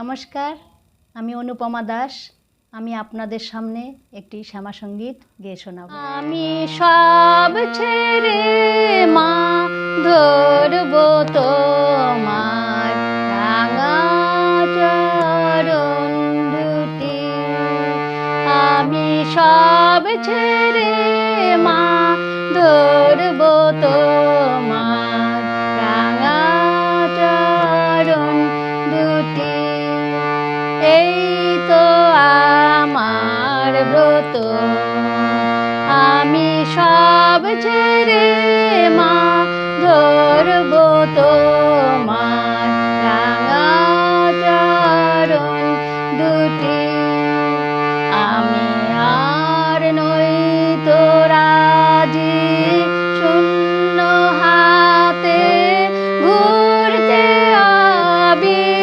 নমস্কার, আমি অনুপমা দাস। আমি আপনাদের সামনে একটি শ্যামা সংগীত গেয়ে শোনাব। আমি সব ছেড়ে মা ধরব তোমার আমি সব ছেড়ে মা এই তো আমার ব্রত। আমি সব ছেড়ে মা ধরব তোমার রাঙা চরণ দুটি। আমি তো শূন্য হাতে ঘুরতে আবি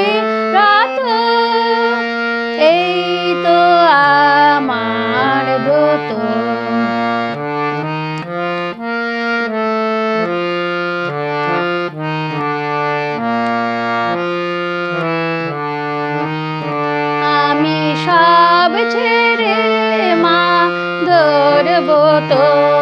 ছেড়ে মা ধরবো তোর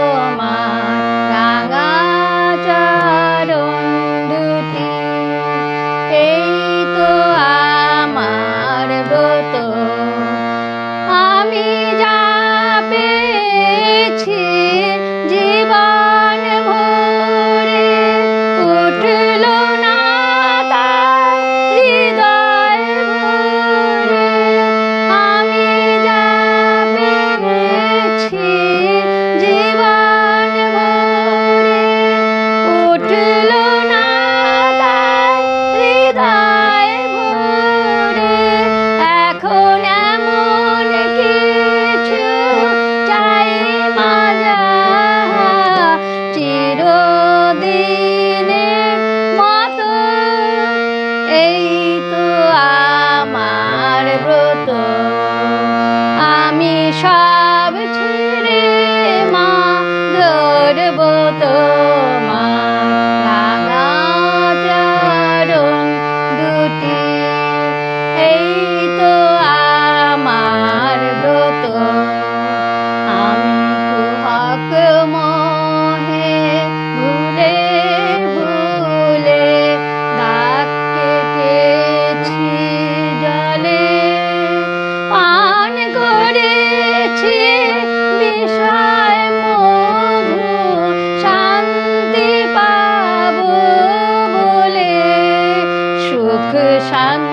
শান্ত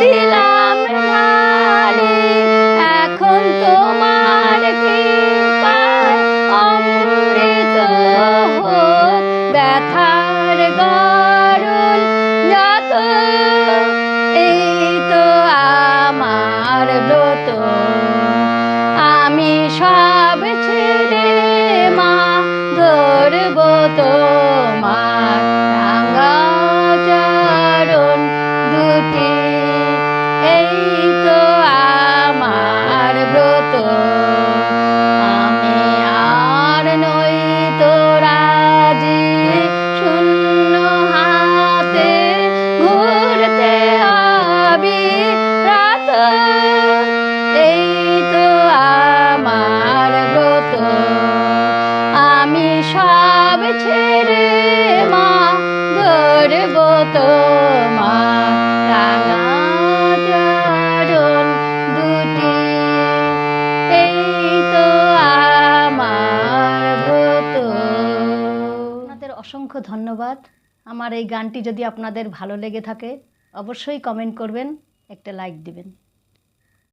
দিলাম ঢালি এখন তোমার কৃপায় এই তো আমার ব্রত। আমি সব Mm-hmm. অসংখ্য ধন্যবাদ। আমার এই গানটি যদি আপনাদের ভালো লেগে থাকে, অবশ্যই কমেন্ট করবেন, একটা লাইক দিবেন।